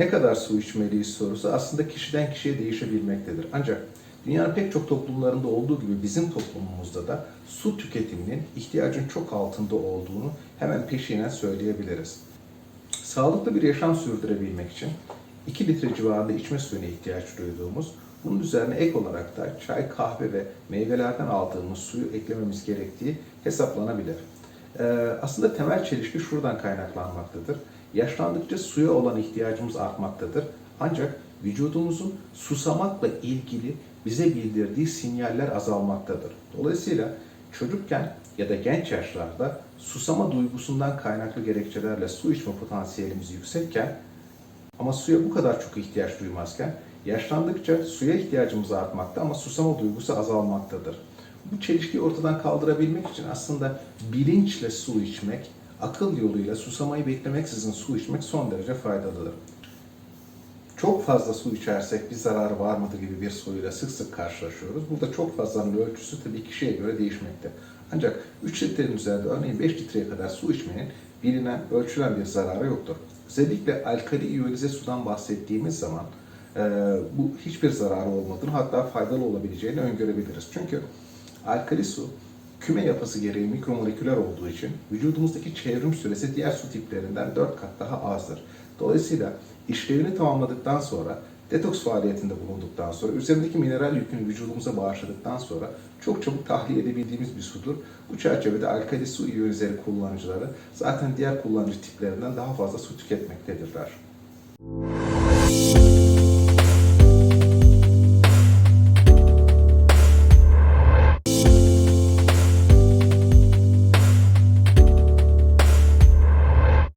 ne kadar su içmeliyiz sorusu aslında kişiden kişiye değişebilmektedir. Ancak dünyanın pek çok toplumlarında olduğu gibi bizim toplumumuzda da su tüketiminin ihtiyacın çok altında olduğunu hemen peşinen söyleyebiliriz. Sağlıklı bir yaşam sürdürebilmek için 2 litre civarında içme suyuna ihtiyaç duyduğumuz, bunun üzerine ek olarak da çay, kahve ve meyvelerden aldığımız suyu eklememiz gerektiği hesaplanabilir. Ee, aslında temel çelişki şuradan kaynaklanmaktadır. Yaşlandıkça suya olan ihtiyacımız artmaktadır. Ancak vücudumuzun susamakla ilgili bize bildirdiği sinyaller azalmaktadır. Dolayısıyla çocukken ya da genç yaşlarda susama duygusundan kaynaklı gerekçelerle su içme potansiyelimiz yüksekken ama suya bu kadar çok ihtiyaç duymazken yaşlandıkça suya ihtiyacımız artmakta ama susama duygusu azalmaktadır. Bu çelişkiyi ortadan kaldırabilmek için aslında bilinçle su içmek, akıl yoluyla susamayı beklemeksizin su içmek son derece faydalıdır. Çok fazla su içersek bir zarar var mıdır gibi bir soruyla sık sık karşılaşıyoruz. Burada çok fazlanın ölçüsü tabii kişiye göre değişmekte. Ancak 3 litrenin üzerinde örneğin 5 litreye kadar su içmenin bilinen, ölçülen bir zararı yoktur. Özellikle alkali iyonize sudan bahsettiğimiz zaman e, bu hiçbir zararı olmadığını hatta faydalı olabileceğini öngörebiliriz. Çünkü alkali su küme yapısı gereği mikromoleküler olduğu için vücudumuzdaki çevrim süresi diğer su tiplerinden 4 kat daha azdır. Dolayısıyla işlevini tamamladıktan sonra detoks faaliyetinde bulunduktan sonra üzerindeki mineral yükünü vücudumuza bağışladıktan sonra çok çabuk tahliye edebildiğimiz bir sudur. Bu çerçevede alkali su iyonizeri kullanıcıları zaten diğer kullanıcı tiplerinden daha fazla su tüketmektedirler.